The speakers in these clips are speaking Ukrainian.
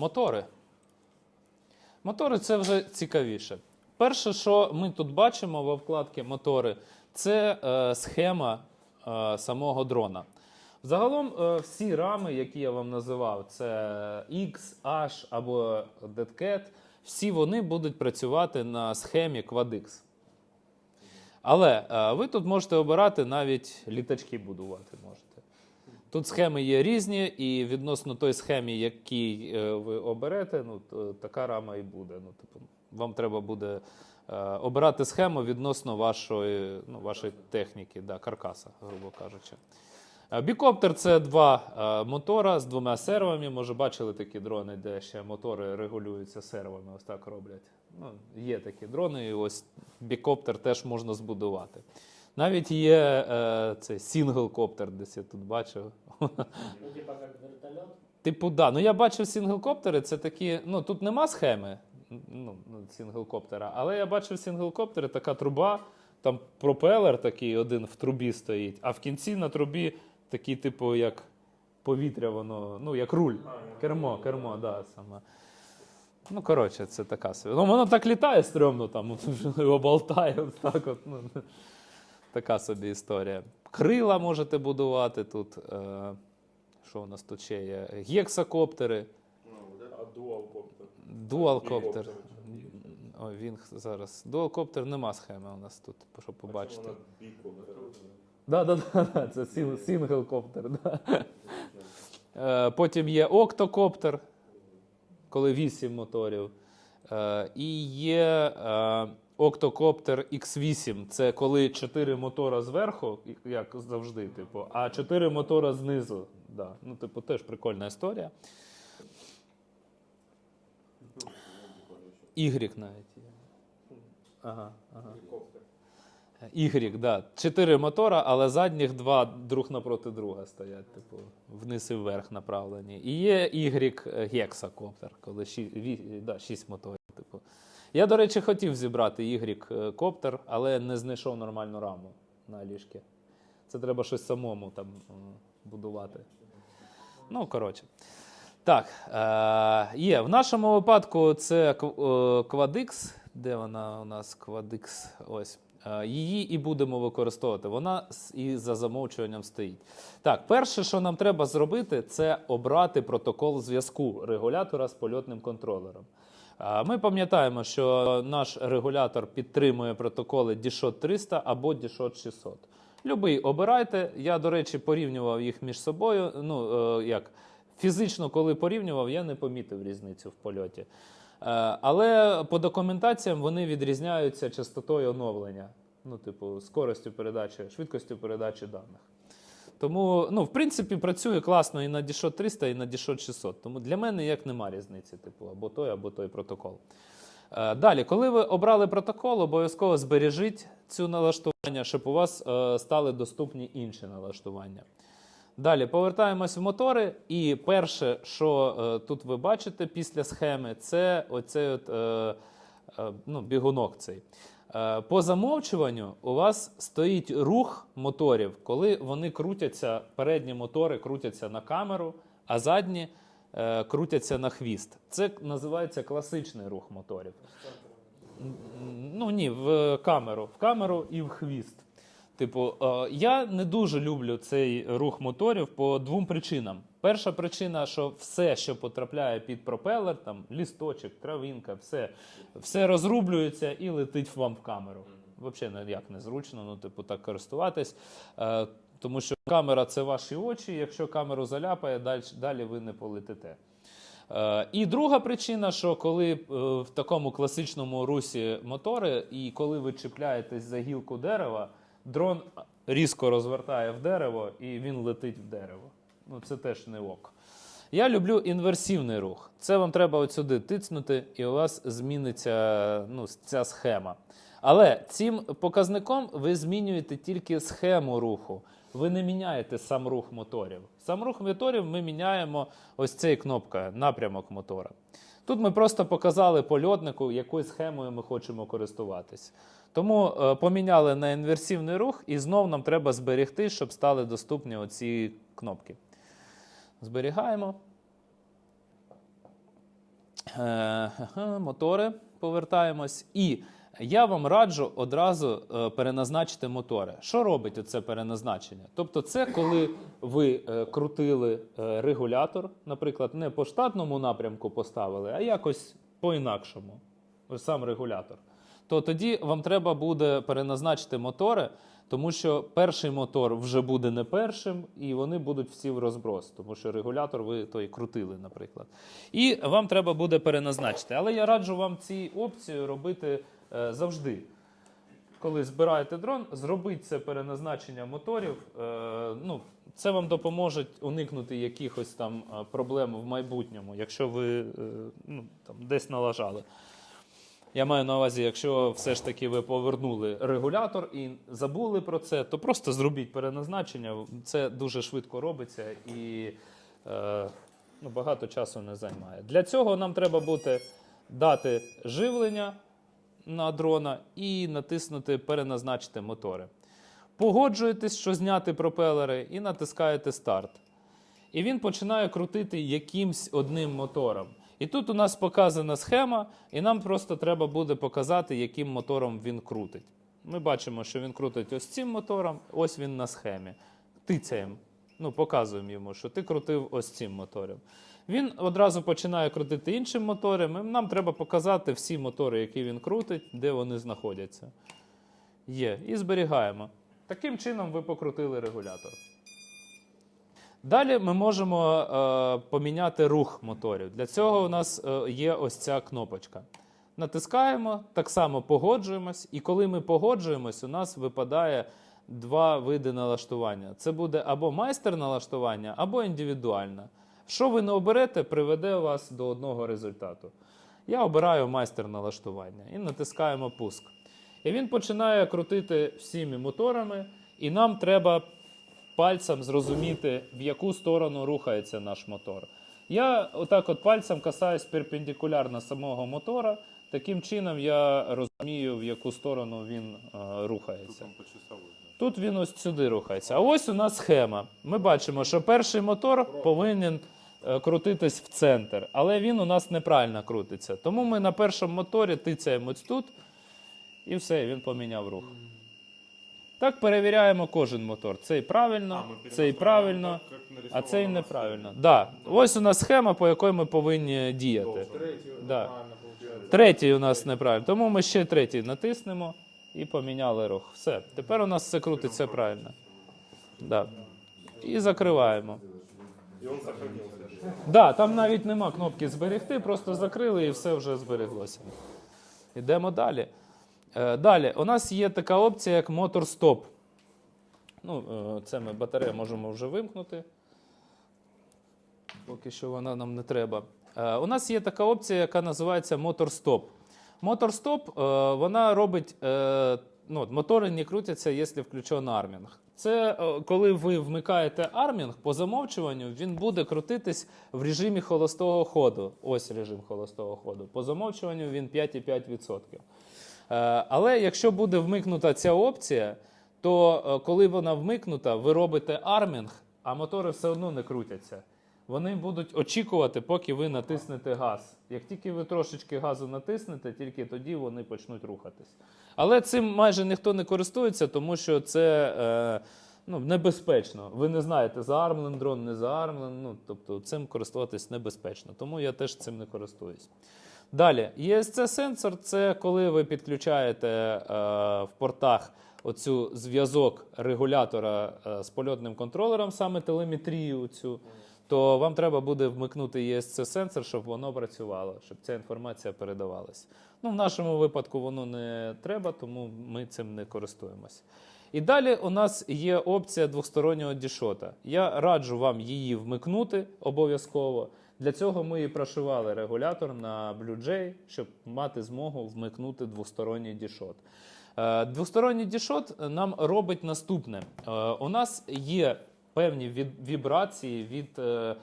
Мотори. Мотори це вже цікавіше. Перше, що ми тут бачимо во вкладці мотори, це е, схема е, самого дрона. Загалом е, всі рами, які я вам називав, це X, H або DeadCat, всі вони будуть працювати на схемі QuadX. Але е, ви тут можете обирати навіть літачки будувати можете. Тут схеми є різні, і відносно той схемі, якій е, ви оберете, ну то така рама і буде. Ну, типу, вам треба буде е, обирати схему відносно вашої, ну, вашої техніки, да, каркаса, грубо кажучи. Е, Бікоптер це два е, мотора з двома сервами. Може, бачили такі дрони, де ще мотори регулюються сервами, ось так роблять. Ну, є такі дрони, і ось бікоптер теж можна збудувати. Навіть є е, цей сінглкоптер, десь я тут бачив. Ну, типа как вертолет. Типу, да. Ну я бачив сінглкоптери, це такі. Ну тут нема схеми ну, ну, сінглкоптера, але я бачив сінглкоптери, така труба, там пропелер такий один в трубі стоїть, а в кінці на трубі такий, типу, як повітря, воно, ну, як руль. Кермо, кермо, да, саме. Ну, коротше, це така. Ну, воно так літає стрьомно, там, от, його болтає, от так от. Ну, така собі історія. Крила можете будувати тут. Е, що у нас тут ще є? Гексакоптери, дуалкоптер. дуалкоптер. Він зараз. Дуалкоптер нема схеми у нас тут, щоб побачити. Вона бікоптер. Да, да, да, да, це сінглкоптер. Да. Е, Потім є октокоптер, коли 8 моторів. Е, І є е, октокоптер X8. Це коли 4 мотора зверху, як завжди, типу, а 4 мотора знизу. Да. Ну, типу, теж прикольна історія. Y навіть є. Ага, ага. Y, да. Чотири мотора, але задніх два друг напроти друга стоять, типу, вниз і вверх направлені. І є Y гексакоптер, коли ші, ві, да, шість моторів. Я, до речі, хотів зібрати Y коптер, але не знайшов нормальну раму на ліжки. Це треба щось самому там будувати. Ну, коротше. Так, е, є. В нашому випадку це Quadix. Де вона у нас Quadix? Ось. Е, Її і будемо використовувати. Вона і за замовчуванням стоїть. Так, перше, що нам треба зробити, це обрати протокол зв'язку регулятора з польотним контролером. Ми пам'ятаємо, що наш регулятор підтримує протоколи DSHOT 300 або DSHOT 600. Любий обирайте. Я, до речі, порівнював їх між собою. Ну, е, як фізично, коли порівнював, я не помітив різницю в польоті. Е, Але по документаціям вони відрізняються частотою оновлення, ну, типу, скоростю передачі, швидкістю передачі даних. Тому, ну, в принципі, працює класно і на DSHOT 300, і на DSHOT 600. Тому для мене як нема різниці, типу, або той, або той протокол. Е, Далі, коли ви обрали протокол, обов'язково збережіть цю налаштування, щоб у вас е, стали доступні інші налаштування. Далі повертаємось в мотори, і перше, що е, тут ви бачите після схеми, це оцей от, е, е, ну, бігунок цей. Е, по замовчуванню у вас стоїть рух моторів, коли вони крутяться, передні мотори крутяться на камеру, а задні е, крутяться на хвіст. Це називається класичний рух моторів. Ну ні, в камеру, в камеру і в хвіст. Типу, е, я не дуже люблю цей рух моторів по двом причинам. Перша причина, що все, що потрапляє під пропелер, там лісточок, травинка, все, все розрублюється і летить вам в камеру. Взагалі ніяк не зручно, ну, типу, так користуватись. Е, тому що камера це ваші очі. Якщо камеру заляпає, далі, далі ви не полетите. Е, І друга причина, що коли в такому класичному русі мотори, і коли ви чіпляєтесь за гілку дерева, дрон різко розвертає в дерево і він летить в дерево. Ну це теж не ок. Я люблю інверсивний рух. Це вам треба от сюди тицнути, і у вас зміниться ну, ця схема. Але цим показником ви змінюєте тільки схему руху. Ви не міняєте сам рух моторів. Сам рух моторів ми міняємо ось цією кнопкою напрямок мотора. Тут ми просто показали польотнику, якою схемою ми хочемо користуватись. Тому е, поміняли на інверсивний рух, і знов нам треба зберегти, щоб стали доступні оці кнопки. Зберігаємо. Е, мотори повертаємось. І я вам раджу одразу е, переназначити мотори. Що робить оце переназначення? Тобто, це коли ви е, крутили е, регулятор, наприклад, не по штатному напрямку поставили, а якось по-інакшому. Сам регулятор. То тоді вам треба буде переназначити мотори, тому що перший мотор вже буде не першим, і вони будуть всі в розброс, тому що регулятор ви той крутили, наприклад. І вам треба буде переназначити. Але я раджу вам ці опції робити завжди. Коли збираєте дрон, зробіть це переназначення моторів. Е, ну, це вам допоможе уникнути якихось там е, проблем в майбутньому, якщо ви е, ну, там, десь налажали. Я маю на увазі, якщо все ж таки ви повернули регулятор і забули про це, то просто зробіть переназначення. Це дуже швидко робиться і е, ну, багато часу не займає. Для цього нам треба буде дати живлення на дрона і натиснути переназначити мотори. Погоджуєтесь, що зняти пропелери, і натискаєте старт. І він починає крутити якимсь одним мотором. І тут у нас показана схема, і нам просто треба буде показати, яким мотором він крутить. Ми бачимо, що він крутить ось цим мотором, ось він на схемі. Тицяємо, ну, показуємо йому, що ти крутив ось цим мотором. Він одразу починає крутити іншим мотором. Нам треба показати всі мотори, які він крутить, де вони знаходяться. Є. І зберігаємо. Таким чином ви покрутили регулятор. Далі ми можемо е, поміняти рух моторів. Для цього у нас е, є ось ця кнопочка. Натискаємо, так само погоджуємось, і коли ми погоджуємось, у нас випадає два види налаштування. Це буде або майстер налаштування, або індивідуальне. Що ви не оберете, приведе вас до одного результату. Я обираю майстер налаштування і натискаємо пуск. І він починає крутити всіми моторами, і нам треба пальцем зрозуміти, в яку сторону рухається наш мотор. Я отак от пальцем касаюсь перпендикулярно самого мотора. Таким чином я розумію, в яку сторону він е, рухається. Тут він ось сюди рухається. А ось у нас схема. Ми бачимо, що перший мотор повинен крутитись в центр, але він у нас неправильно крутиться. Тому ми на першому моторі тицяємо тут, і все, він поміняв рух. Так перевіряємо кожен мотор. Цей правильно, цей правильно, а цей неправильно. Да. Ось у нас схема, по якій ми повинні діяти. Да. Третій у нас неправильно. Тому ми ще третій натиснемо і поміняли рух. Все. Тепер у нас все крутиться правильно. Да. І закриваємо. Он сохранился. Да, там навіть нема кнопки зберегти, просто закрили і все вже збереглося. Йдемо далі. Е, Далі, у нас є така опція, як мотор стоп. Ну, е, це ми батарею можемо вже вимкнути. Поки що вона нам не треба. Е, У нас є така опція, яка називається мотор стоп. Мотор стоп е, вона робить. Ну, мотори не крутяться, якщо включен армінг. Це е, коли ви вмикаєте армінг, по замовчуванню він буде крутитись в режимі холостого ходу. Ось режим холостого ходу. По замовчуванню він 5,5%. Е, Але якщо буде вмикнута ця опція, то е, коли вона вмикнута, ви робите армінг, а мотори все одно не крутяться. Вони будуть очікувати, поки ви натиснете газ. Як тільки ви трошечки газу натиснете, тільки тоді вони почнуть рухатись. Але цим майже ніхто не користується, тому що це е, ну, небезпечно. Ви не знаєте, заармлен дрон, не заармлен. Ну, тобто цим користуватись небезпечно. Тому я теж цим не користуюсь. Далі, ESC-сенсор це коли ви підключаєте е, в портах оцю зв'язок регулятора е, з польотним контролером, саме телеметрію цю, то вам треба буде вмикнути ESC-сенсор, щоб воно працювало, щоб ця інформація передавалась. Ну, в нашому випадку воно не треба, тому ми цим не користуємося. І далі у нас є опція двостороннього дішота. Я раджу вам її вмикнути обов'язково. Для цього ми і прошивали регулятор на Blue.Jay, щоб мати змогу вмикнути двосторонній дішот. Е, Двосторонній дішот нам робить наступне: Е, у нас є певні вібрації від е,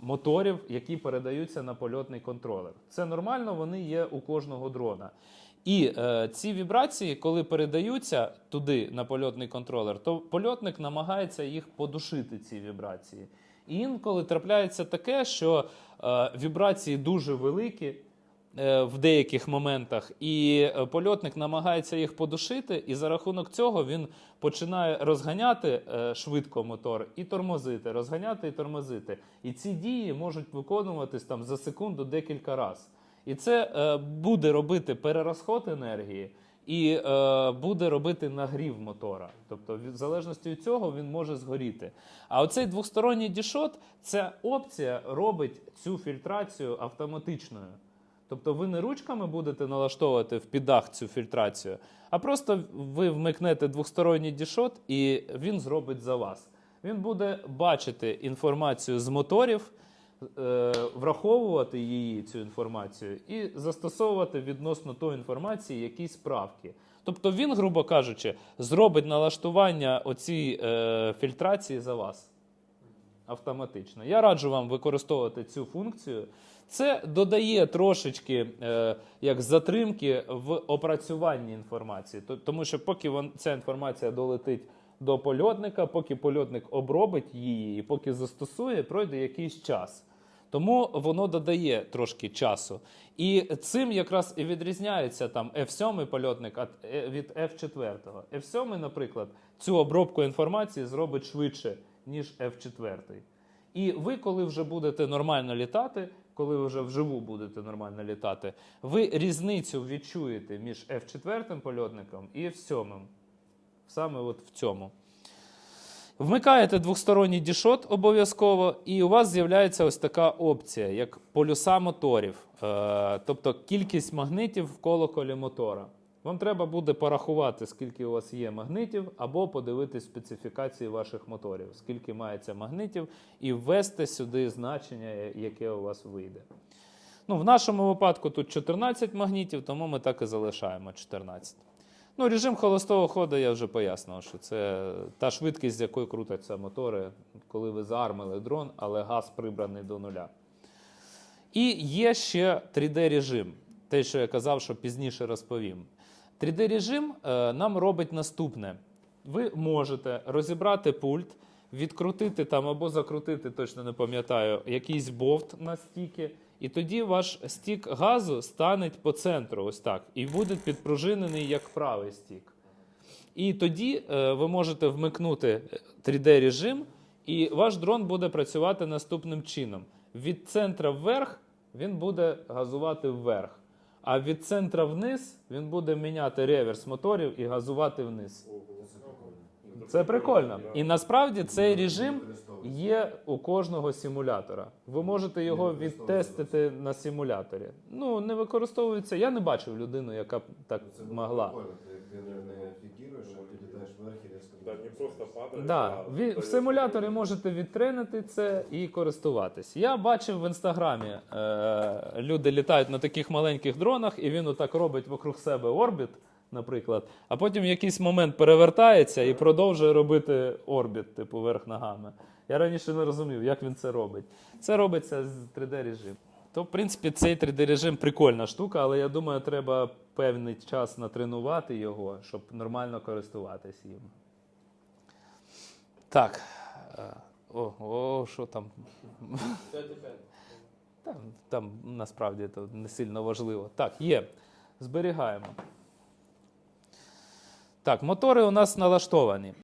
моторів, які передаються на польотний контролер. Це нормально, вони є у кожного дрона. І е, ці вібрації, коли передаються туди на польотний контролер, то польотник намагається їх подушити, ці вібрації. І інколи трапляється таке, що е, вібрації дуже великі, в деяких моментах, і е, польотник намагається їх подушити, і за рахунок цього він починає розганяти е, швидко мотор і тормозити, розганяти і тормозити. І ці дії можуть виконуватись там за секунду декілька разів. І це е, буде робити перерозход енергії і е, буде робити нагрів мотора. Тобто, в залежності від цього він може згоріти. А оцей двосторонній дішот, ця опція робить цю фільтрацію автоматичною. Тобто ви не ручками будете налаштовувати в підах цю фільтрацію, а просто ви вмикнете двосторонній дішот, і він зробить за вас. Він буде бачити інформацію з моторів, е, враховувати її цю інформацію і застосовувати відносно тої інформації якісь правки. Тобто він, грубо кажучи, зробить налаштування оцій е, фільтрації за вас автоматично. Я раджу вам використовувати цю функцію. Це додає трошечки е, як затримки в опрацюванні інформації. Тому що поки вон, ця інформація долетить до польотника, поки польотник обробить її і поки застосує, пройде якийсь час. Тому воно додає трошки часу. І цим якраз і відрізняється там F7 польотник е, від F4. F7, наприклад, цю обробку інформації зробить швидше, ніж F4. І ви, коли вже будете нормально літати, коли ви вже вживу будете нормально літати, ви різницю відчуєте між F4 польотником і F7. Саме от в цьому. Вмикаєте двосторонній дішот обов'язково, і у вас з'являється ось така опція, як полюса моторів, е, тобто кількість магнитів в колоколі мотора. Вам треба буде порахувати, скільки у вас є магнитів, або подивитись специфікації ваших моторів, скільки мається магнитів, і ввести сюди значення, яке у вас вийде. Ну, в нашому випадку тут 14 магнітів, тому ми так і залишаємо 14. Ну, режим холостого ходу я вже пояснив, що це та швидкість, з якою крутяться мотори, коли ви заармили дрон, але газ прибраний до нуля. І є ще 3D-режим, те, що я казав, що пізніше розповім. 3D-режим е, нам робить наступне: ви можете розібрати пульт, відкрутити там або закрутити, точно не пам'ятаю, якийсь болт на стіки, і тоді ваш стік газу стане по центру, ось так, і буде підпружинений як правий стік. І тоді е, ви можете вмикнути 3D-режим, і ваш дрон буде працювати наступним чином: від центра вверх він буде газувати вверх, а від центра вниз він буде міняти реверс моторів і газувати вниз. Це прикольно. І насправді цей режим є у кожного симулятора. Ви можете його відтестити на симуляторі. Ну, не використовується. Я не бачив людину, яка б так могла. Ти не, не фіксуєш, а ти літаєш вверх і різко. Да, не просто падает. Да, а ви, в симуляторі можете відтренити це і користуватись. Я бачив в інстаграмі, е, люди літають на таких маленьких дронах, і він отак робить вокруг себе орбіт, наприклад, а потім в якийсь момент перевертається і продовжує робити орбіт, типу, верх ногами. Я раніше не розумів, як він це робить. Це робиться з 3D-режиму. То, в принципі, цей 3D-режим прикольна штука, але я думаю, треба певний час натренувати його, щоб нормально користуватись їм. Так. е, О, о, що там? Там, там насправді це не сильно важливо. Так, є. Зберігаємо. Так, мотори у нас налаштовані.